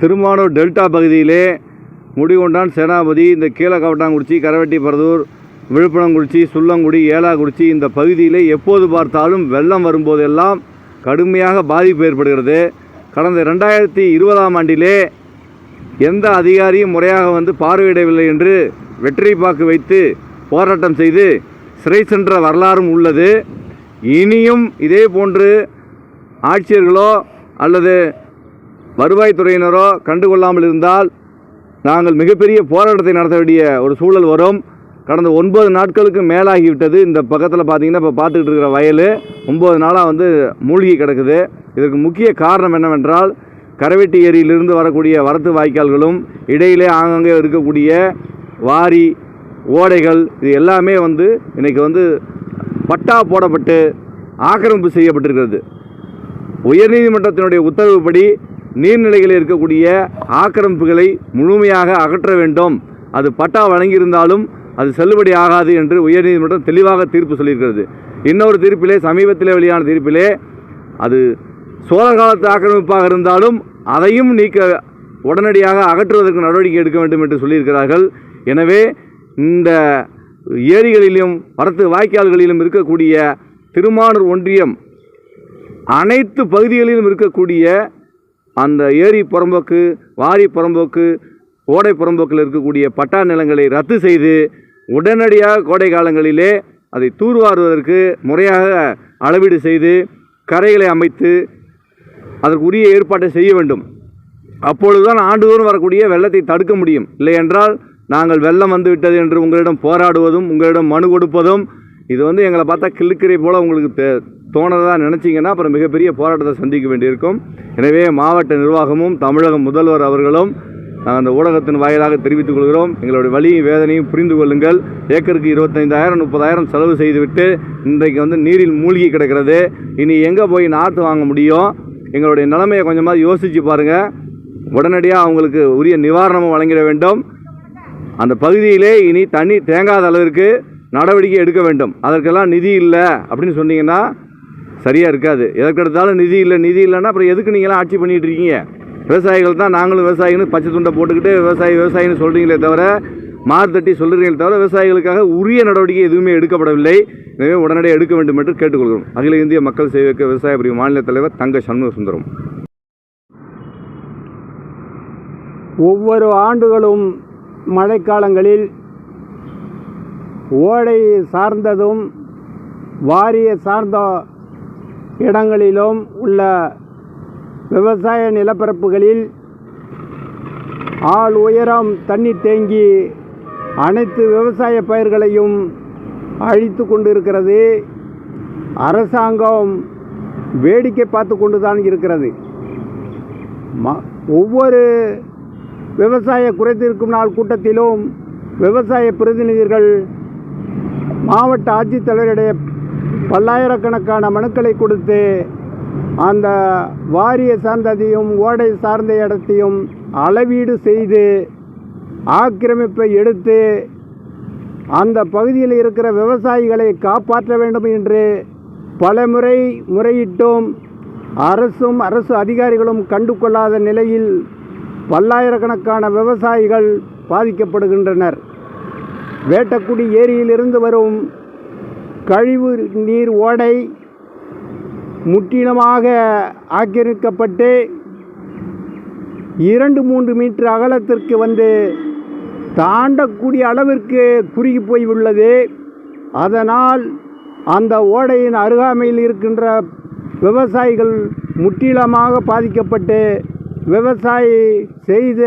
Thirumanur delta பகுதியிலே முடிகொண்டான் சேனாபதி இந்த கீழக்கவட்டாங்குறிச்சி கரவெட்டிப்பரதூர் விழுப்புரங்குறிச்சி சுள்ளங்குடி ஏலாக்குறிச்சி இந்த பகுதியிலே எப்போது பார்த்தாலும் வெள்ளம் வரும்போதெல்லாம் கடுமையாக பாதிப்பு ஏற்படுகிறது. கடந்த ரெண்டாயிரத்தி இருபதாம் ஆண்டிலே எந்த அதிகாரியும் முறையாக வந்து பார்வையிடவில்லை என்று வெற்றி பாக்கு வைத்து போராட்டம் செய்து சிறை சென்ற வரலாறும் உள்ளது. இனியும் இதே போன்று ஆட்சியர்களோ அல்லது வருவாய்த்துறையினரோ கண்டுகொள்ளாமல் இருந்தால் நாங்கள் மிகப்பெரிய போராட்டத்தை நடத்த வேண்டிய ஒரு சூழல் வரும். கடந்த ஒன்பது நாட்களுக்கு மேலாகிவிட்டது. இந்த பக்கத்தில் பார்த்தீங்கன்னா இப்போ பார்த்துக்கிட்டு இருக்கிற வயல் ஒம்பது நாளாக வந்து மூழ்கி கிடக்குது. இதற்கு முக்கிய காரணம் என்னவென்றால் கரவெட்டி ஏரியிலிருந்து வரக்கூடிய வரத்து வாய்க்கால்களும் இடையிலே ஆங்காங்கே இருக்கக்கூடிய வாரி ஓடைகள் இது எல்லாமே வந்து இன்றைக்கி வந்து பட்டா போடப்பட்டு ஆக்கிரமிப்பு செய்யப்பட்டிருக்கிறது. உயர்நீதிமன்றத்தினுடைய உத்தரவுப்படி நீர்நிலைகளில் இருக்கக்கூடிய ஆக்கிரமிப்புகளை முழுமையாக அகற்ற வேண்டும். அது பட்டா வழங்கியிருந்தாலும் அது செல்லுபடி ஆகாது என்று உயர்நீதிமன்றம் தெளிவாக தீர்ப்பு சொல்லியிருக்கிறது. இன்னொரு தீர்ப்பிலே சமீபத்தில் வெளியான தீர்ப்பிலே அது சோழர் காலத்து ஆக்கிரமிப்பாக இருந்தாலும் அதையும் நீக்க உடனடியாக அகற்றுவதற்கு நடவடிக்கை எடுக்க வேண்டும் என்று சொல்லியிருக்கிறார்கள். எனவே இந்த ஏரிகளிலும் வரத்து வாய்க்கால்களிலும் இருக்கக்கூடிய திருமானூர் ஒன்றியம் அனைத்து பகுதிகளிலும் இருக்கக்கூடிய அந்த ஏரி புறம்போக்கு வாரி புறம்போக்கு ஓடை புறம்போக்கில் இருக்கக்கூடிய பட்டா நிலங்களை ரத்து செய்து உடனடியாக கோடை காலங்களிலே அதை தூர்வாருவதற்கு முறையாக அளவீடு செய்து கரைகளை அமைத்து அதற்கு உரிய ஏற்பாட்டை செய்ய வேண்டும். அப்பொழுதுதான் ஆண்டுதோறும் வரக்கூடிய வெள்ளத்தை தடுக்க முடியும். இல்லை என்றால் நாங்கள் வெள்ளம் வந்து விட்டது என்று உங்களிடம் போராடுவதும் உங்களிடம் மனு கொடுப்பதும் இது வந்து எங்களை பார்த்தா கிள்ளுக்கிறை போல் உங்களுக்கு தோணதாக நினச்சிங்கன்னா அப்புறம் மிகப்பெரிய போராட்டத்தை சந்திக்க வேண்டியிருக்கும். எனவே மாவட்ட நிர்வாகமும் தமிழக முதல்வர் அவர்களும் அந்த ஊடகத்தின் வாயிலாக தெரிவித்துக் கொள்கிறோம். எங்களுடைய வலியும் வேதனையும் புரிந்து கொள்ளுங்கள். ஏக்கருக்கு இருபத்தைந்தாயிரம் முப்பதாயிரம் செலவு செய்துவிட்டு இன்றைக்கு வந்து நீரில் மூழ்கி கிடக்கிறது. இனி எங்கே போய் நாற்று வாங்க முடியும்? எங்களுடைய நிலைமையை கொஞ்சமாக யோசித்து பாருங்கள் உடனடியாக அவங்களுக்கு உரிய நிவாரணமும் வழங்கிட வேண்டும். அந்த பகுதியிலே இனி தண்ணி தேங்காத அளவிற்கு நடவடிக்கை எடுக்க வேண்டும். அதற்கெல்லாம் நிதி இல்லை அப்படின்னு சொன்னீங்கன்னா சரியாக இருக்காது. எதற்கெடுத்தாலும் நிதி இல்லை நிதி இல்லைன்னா அப்புறம் எதுக்கு நீங்களாம் ஆட்சி பண்ணிகிட்டு இருக்கீங்க? விவசாயிகள் தான் நாங்களும் விவசாயின்னு பச்சை துண்டை போட்டுக்கிட்டு விவசாயி விவசாயின்னு சொல்கிறீங்களே தவிர மார்த்தட்டி சொல்கிறீங்களே தவிர விவசாயிகளுக்காக உரிய நடவடிக்கை எதுவுமே எடுக்கப்படவில்லை. எனவே உடனடியாக எடுக்க வேண்டும் என்று கேட்டுக்கொள்கிறோம். அகில இந்திய மக்கள் சேவைக்கு விவசாய பிரிவு மாநில தலைவர் தங்க சண்முக சுந்தரம் ஒவ்வொரு ஆண்டுகளும் மழைக்காலங்களில் ஓடை சார்ந்ததும் வாரிய சார்ந்த இடங்களிலும் உள்ள விவசாய நிலப்பரப்புகளில் ஆள் உயரம் தண்ணி தேங்கி அனைத்து விவசாய பயிர்களையும் அழித்து கொண்டிருக்கிறது. அரசாங்கம் வேடிக்கை பார்த்து கொண்டு தான் இருக்கிறது. ம ஒவ்வொரு விவசாய குறைத்திருக்கும் நாள் கூட்டத்திலும் விவசாய பிரதிநிதிகள் மாவட்ட ஆட்சித்தலைவரிடையே பல்லாயிரக்கணக்கான மனுக்களை கொடுத்து அந்த வாரிய சார்ந்ததையும் ஓடை சார்ந்த இடத்தையும் அளவீடு செய்து ஆக்கிரமிப்பை எடுத்து அந்த பகுதியில் இருக்கிற விவசாயிகளை காப்பாற்ற வேண்டும் என்று பல முறை முறையிட்டும். அரசும் அரசு அதிகாரிகளும் கண்டு கொள்ளாத நிலையில் பல்லாயிரக்கணக்கான விவசாயிகள் பாதிக்கப்படுகின்றனர். வேட்டக்குடி ஏரியிலிருந்து வரும் கழிவு நீர் ஓடை முற்றிலுமாக ஆக்கிரமிக்கப்பட்டு இரண்டு மூன்று மீட்டர் அகலத்திற்கு வந்து தாண்டக்கூடிய அளவிற்கு குறுகி போய் உள்ளது அதனால் அந்த ஓடையின் அருகாமையில் இருக்கின்ற விவசாயிகள் முற்றிலுமாக பாதிக்கப்பட்டு விவசாயி செய்த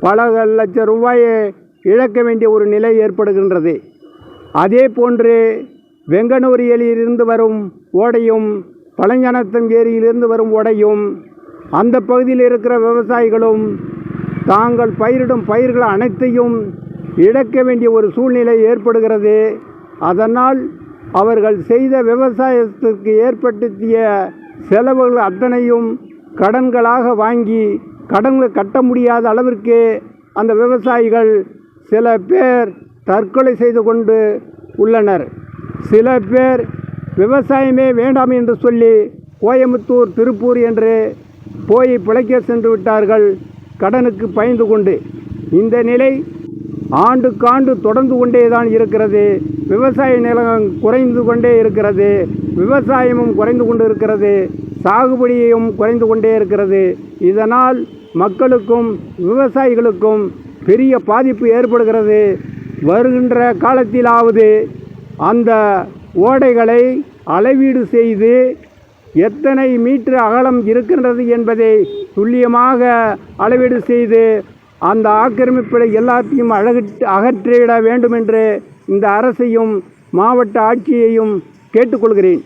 பல லட்சம் ரூபாயை இழக்க வேண்டிய ஒரு நிலை ஏற்படுகின்றது. அதே போன்று வெங்கனூர் ஏரியிலிருந்து வரும் ஓடையும் பழஞானத்தம் ஏரியிலிருந்து வரும் ஓடையும் அந்த பகுதியில் இருக்கிற விவசாயிகளும் தாங்கள் பயிரிடும் பயிர்கள் அனைத்தையும் இழக்க வேண்டிய ஒரு சூழ்நிலை ஏற்படுகிறது. அதனால் அவர்கள் செய்த விவசாயத்திற்கு ஏற்படுத்திய செலவுகள் அத்தனையும் கடன்களாக வாங்கி கடன்களை கட்ட முடியாத அளவிற்கு அந்த விவசாயிகள் சில பேர் தற்கொலை செய்து கொண்டு உள்ளனர். சில பேர் விவசாயமே வேண்டாம் என்று சொல்லி கோயம்புத்தூர் திருப்பூர் என்று போய் பிழைக்க சென்று விட்டார்கள். கடனுக்கு பயந்து கொண்டு. இந்த நிலை ஆண்டுக்காண்டு தொடர்ந்து கொண்டே தான் இருக்கிறது. விவசாய நிலம் குறைந்து கொண்டே இருக்கிறது. விவசாயமும் குறைந்து கொண்டு இருக்கிறது. சாகுபடியும் குறைந்து கொண்டே இருக்கிறது. இதனால் மக்களுக்கும் விவசாயிகளுக்கும் பெரிய பாதிப்பு ஏற்படுகிறது. வருகின்ற காலத்திலாவது அந்த ஓடைகளை அளவீடு செய்து எத்தனை மீட்டர் அகலம் இருக்கின்றது என்பதை துல்லியமாக அளவீடு செய்து அந்த ஆக்கிரமிப்புகளை எல்லாத்தையும் அழகிட்டு அகற்றிட வேண்டும் என்று இந்த அரசையும் மாவட்ட ஆட்சியையும் கேட்டுக்கொள்கிறேன்.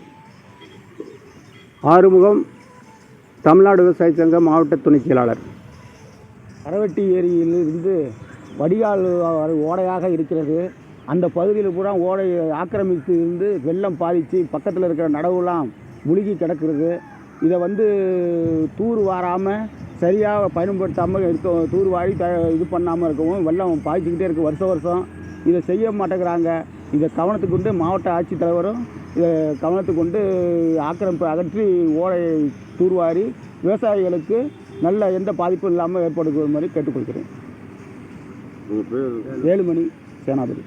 ஆறுமுகம் தமிழ்நாடு விவசாய சங்க மாவட்ட துணைச் செயலாளர். கரவெட்டி ஏரியிலிருந்து வடிகால் ஓடையாக இருக்கிறது. அந்த பகுதியில் பூரா ஓடை ஆக்கிரமித்து இருந்து வெள்ளம் பாதித்து பக்கத்தில் இருக்கிற நடவுலாம் முழுகி கிடக்கிறது. இதை வந்து தூர் வாராமல் சரியாக பயன்படுத்தாமல் இருக்க தூர் வாரி த இது பண்ணாமல் இருக்கவும் வெள்ளம் பாய்ச்சிக்கிட்டே இருக்குது வருஷம் வருஷம். இதை செய்ய மாட்டேங்கிறாங்க. இதை கவனத்துக்கு கொண்டு மாவட்ட ஆட்சித்தலைவரும் இதை கவனத்துக்கு கொண்டு ஆக்கிரமிப்பு அகற்றி ஓடையை தூர்வாரி விவசாயிகளுக்கு நல்ல எந்த பாதிப்பும் இல்லாமல் ஏற்படுத்துவது மாதிரி கேட்டுக்கொள்கிறேன். ஏழு மணி சேனாபதி.